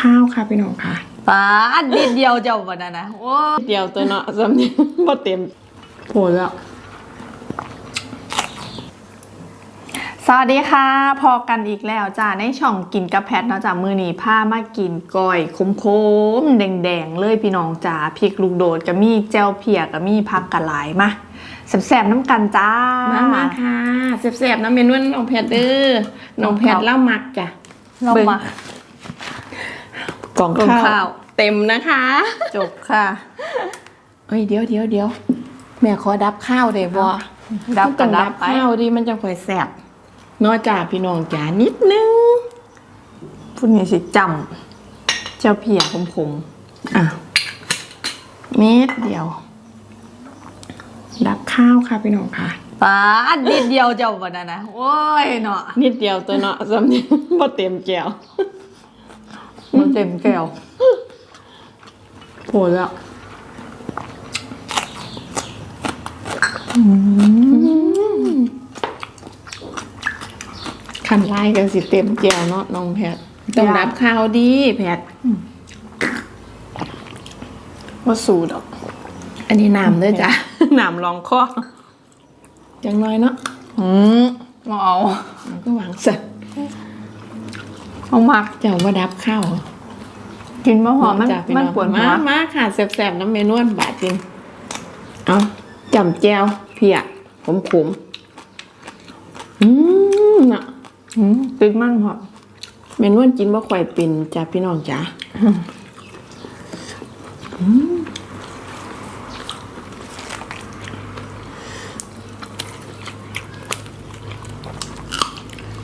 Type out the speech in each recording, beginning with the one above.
ข้าวค่ะพี่น้องค่ะปาดนิดเดียวเจ้าวันนั้นนะโอ้ยเดียวตัวเนาะสำเนียงบ่เต็มโหแล้วสวัสดีค่ะ พอกันอีกแล้วจ้าในช่องกินกับแพทเนาะจ้ามือนี้ผ้ามากินก้อยคมคมๆแดงๆ เลยพี่น้องจ้าพริกลูกโดดก็มีแจ่วเพียก็มีผักกะหลายมาแซ่บๆน้ำกันจ้ามามาค่ะแซ่บๆน้ำเมนูน้องแพทเด้อน้องแพทเล่ามักจ้ะเราเบิ่งมากล่อง กล่องข้าข้าววเต็มนะคะ จบค่ะ เอ้ยเดี๋ยวเดี๋ยวเดี๋ยวแม่ขอดับข้าวได้บ่ดับมันกัต้นองดัดับบไปข้าวดิมันจะค่อยแซ่บเนอกจากพี่น้องจ๋านิดนึงพูดนี้สิจำเจ้าเพียคมอะเม็ดเดียว ดับข้าวค่ะพี่น้องค่ะๆปาดนิดเดียวเจ้าวันนั้นนะโอ้ยเนาะนิดเดียวตัวเนาะสำเนียงบ่เต็มแก้ว มันเต็มแก้วโหแล้วขันไล่กันสิเต็มแก้วเนาะน้องแพทต้องรับข้าวดีแพทว่าสูดอกอันนี้น้ำเด้วยจ้ะน้ำรองคอจังน้อยเนาะอืมมาเอามันก็หวังสัตเอามากเจ้าว่าดับข้าว กินมะหอมมันจ้ะพี่มันองปวดหัมาวมาค่ะแสบๆน้ำเมนวนบาดจริงเอาจำแจวเพียขมขมๆอืมน่ะอืมติดมันหอมเมนวนกินบ่ค่อยเป็นจ้ะพี่น้องจ้ะอืม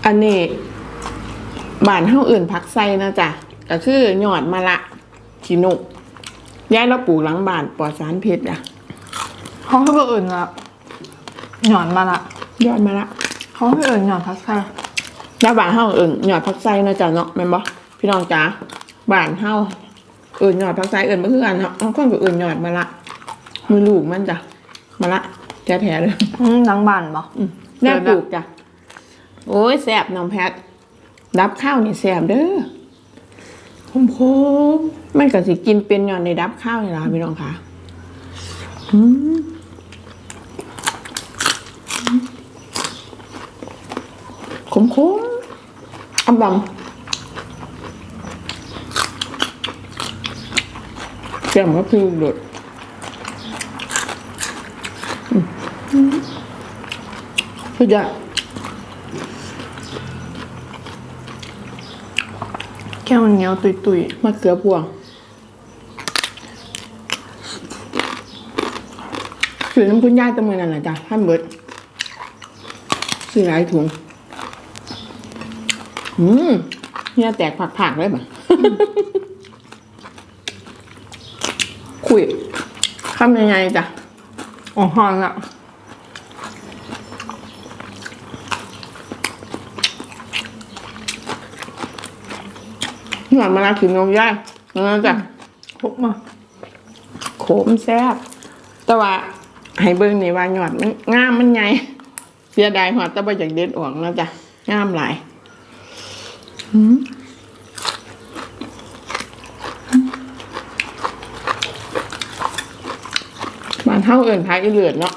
อันนี้บ้านเฮาอื่นผักไส้นะจ๊ะ ก็คือหยอดมะละขีนุกย้ายเราปลูกหลังบ้านปลอดสารพิษอะเขาให้คนอื่นละหย่อนมาละยอดมะละเขาให้อื่นหย่อนพักค่ะแล้วบ้านเฮาเอิ่นหยอดผักไส้นะจ๊ะเนาะแม่นบ่พี่น้องจ๋าบ้านเฮาเอิ่นหยอดผักไส้เอิ่นบ่คือกันเนาะบางคนก็เอิ่นหยอดมะละมือลูกมันจ้ะมะละแท้ๆเลยอืมหลังบ้านบ่อืมแม่ปลูกจ้ะโอ้ยแซ่บน้องแพทดับข้าวนี่แซ่บเด้อค มคมๆมันก็สิกินเป็นหย่อนในดับข้าวนี่ล่ะพี่น้องค่ะอืมขมคมๆอำลำแก้มก็คือเดือดสุดยอด แก้วมันเหนียวตุยตุยมะเขือพวงถือน้ำพุนย่าตะมือนั่นแหละจ้ะท่านเบิดซื้อหลายถุงอืมเนี่ยแตกผักๆเลยป่ะคุยคำยังไงจ้ะๆอ๋อหอนละ หยอดมะนาวถึงนมย่านั่นจ้ะพกมาโขมแซ่บแต่ว่าให้เบิ่งนี่ว่าหยอดมันงามมันใหญ่เสียดายหอดแต่บ่อยากเด็ดออกแล้วจ้ะงามหลายหืมบ้านเฮาเอิ่นพักอีเลือดเนาะ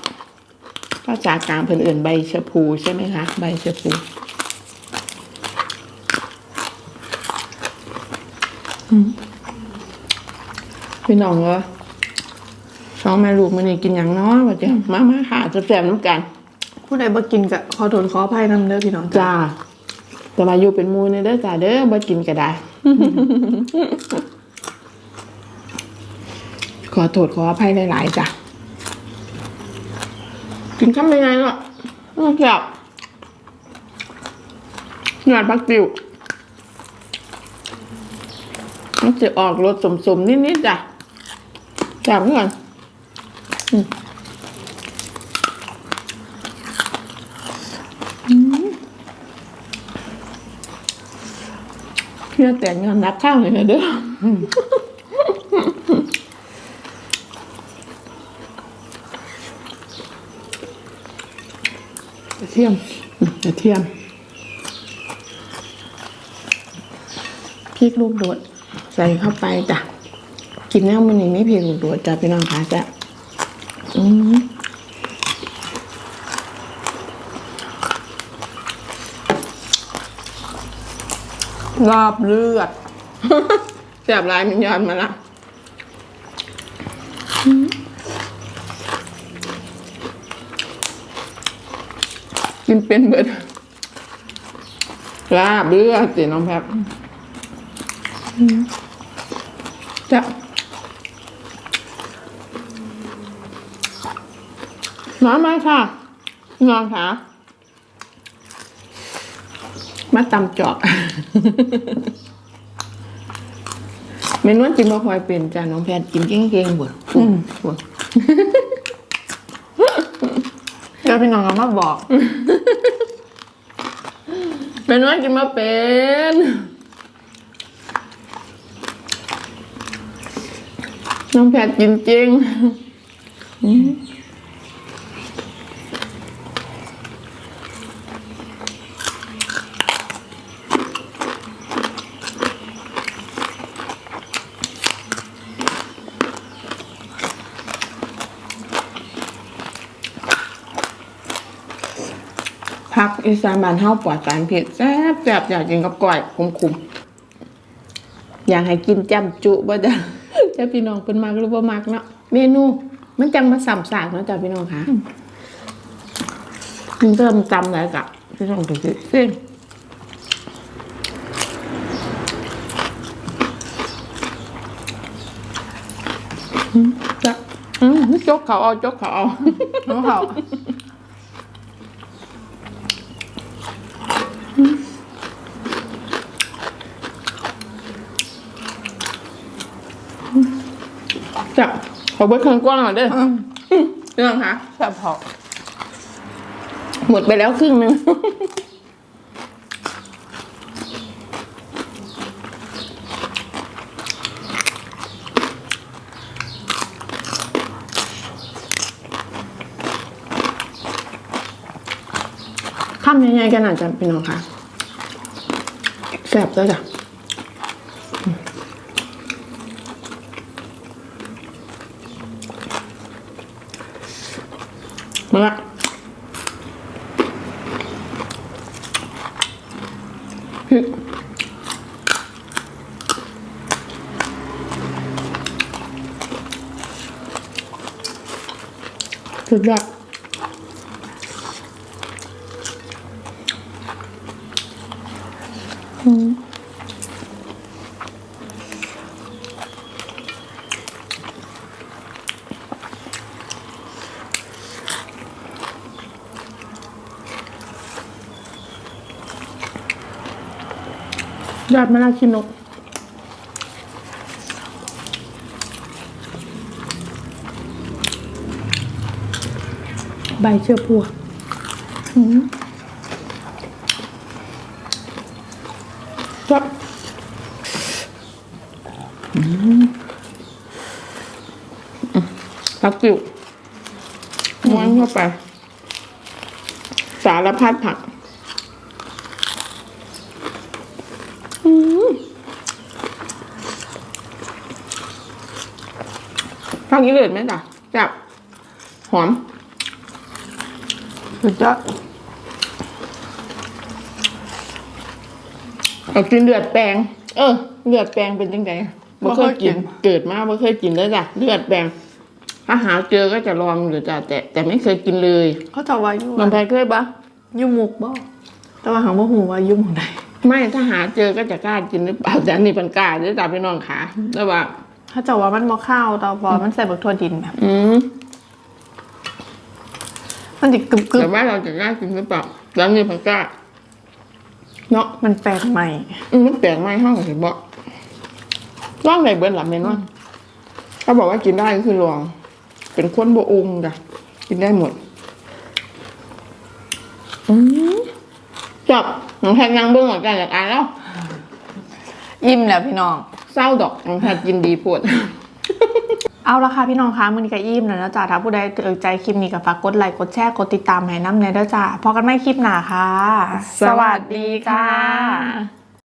ภาษากลางเพิ่นเอิ่นใบชะพูใช่ไหมคะ ใบชะพู พี่น้องเหรอสองแม่ลูกมันนี่กินอย่างน้อยว่าจะมามาค่ะจะแสบน้ำกัน ผู้ใดบ่กินก็ขอโทษขออภัยนำเด้อพี่น้องจ้าจ้า แต่มาอยู่เป็นหมูในเด้อจ้าเด้อบ่กินก็ได้ ขอโทษขออภัยหลายๆจ้ะกินข้าวยังไงเนาะอืมแซ่บงานพักติวมันจะออกรสสมๆนิดๆจ้ะ แซ่บเหมือนเพื่อแต่งงานนับข้าวเลยนะเด้อเทียมเทียมพริกลูกโดดแส่เข้าไปจ้ะ กินแล้วมันนี่ไม่เพียงลูกโดดจ้ะพี่น้องคะจ้ะอืมลาบเลือดแสบลายมันย้อนมาละกินเป็นเบิดลาบเลือดสิน้องแพบจะ มาไหมค่ะนอนค่ะมาตำจอกเมนว่ากินมาพลอยเป็นจ้าน้องแพทย์กินเก่งๆบ่อืมบ่เดี๋ยวพี่น้องก็มาบอกเมนว่ากินมาเป็นน้องแพทย์กินจริง พักอีสานบ้านเฮาปลอดสารพิษแซ่บแซ่บอยากกินกับก้อยคุมๆอยากให้กินจำจุบ่จ้ะจ้าพี่น้องเพิ่นมักหรือบ่มักเนาะเมนูมันจังมาสามสากเนาะจ้าพี่น้องค่ะมันเริ่มจำแล้วกะพี่น้องถึงสิซึ่งอืมจ้ะอืมจกเขาเอาจกเขาเอารู้เขา จ้ะ ขอเบิดเครื่องกว้างหน่อยเด้ออเรื่องคะแซ่บพอหมดไปแล้วครึ่งหนึงข้ามยังไงกันอะจ๊ะพี่น้องคะแซ่บแล้วจ้ะ มาละพริกสุดยอด ยอดมะนาวขี้นกใบเชื่อพวกอืมครับอืมผักกิ่วม้วนเข้าไป สารพัดผัก อืม ผักนี้เลยไหมจ๊ะจับหอมสุดยอดเอากินเลือดแปลง เออ เลือดแปลงเป็นจังไงบ่เคยกิน เกิดมาบ่เคยกินเลยจ้ะเลือดแปลงถ้าหาเจอก็จะลองอยู่จ้ะแต่แต่ไม่เคยกินเลย เขาจะว่าอยู่น้องแพรเคยปะอยุ่หมุกบ่แต่ว่าหางบ่หูว่าอยุ่หมุกใดไม่ถ้าหาเจอก็จะกล้ากินหรือเปล่าแต่อันนี่เป็นกล้าด้วยจ้ะพี่น้องขาแต่ว่า ถ้าจะว่ามันบ่ข้าวแต่พอมันใส่บักทั่วดินแบบ อืมมันจะกรึบกรึแต่บว่าเราจะกล้ากินหรือเปล่าแล้วนี่เป็นกล้าเนาะมันแปลกใหม่ อืมมันแปลกไม่ห้องเห็นบอกร่องไหนเบิร์นหลับเมนว่าเขาบอกว่ากินได้ก็คือลอง เป็นคนโบอุงจ้ะกินได้หมด อืมจับน้องแพทย์ยังเบิ้งเหมือนกันอยากอ่านแล้ว อิ่มแล้วพี่น้อง เศร้าดอกน้องแพทย์กินดีปวดเอาละค่ะพี่น้องคะมือนี้ก็อิ่มแล้วนะจ๊ะถ้าผู้ใดเออใจคลิปนี้ก็ฝากกดไลค์กดแชร์กดติดตามให้น้ำเนยด้วยจ้ะพอกันไม่คลิปหนาค่ะ สวัสดีค่ะ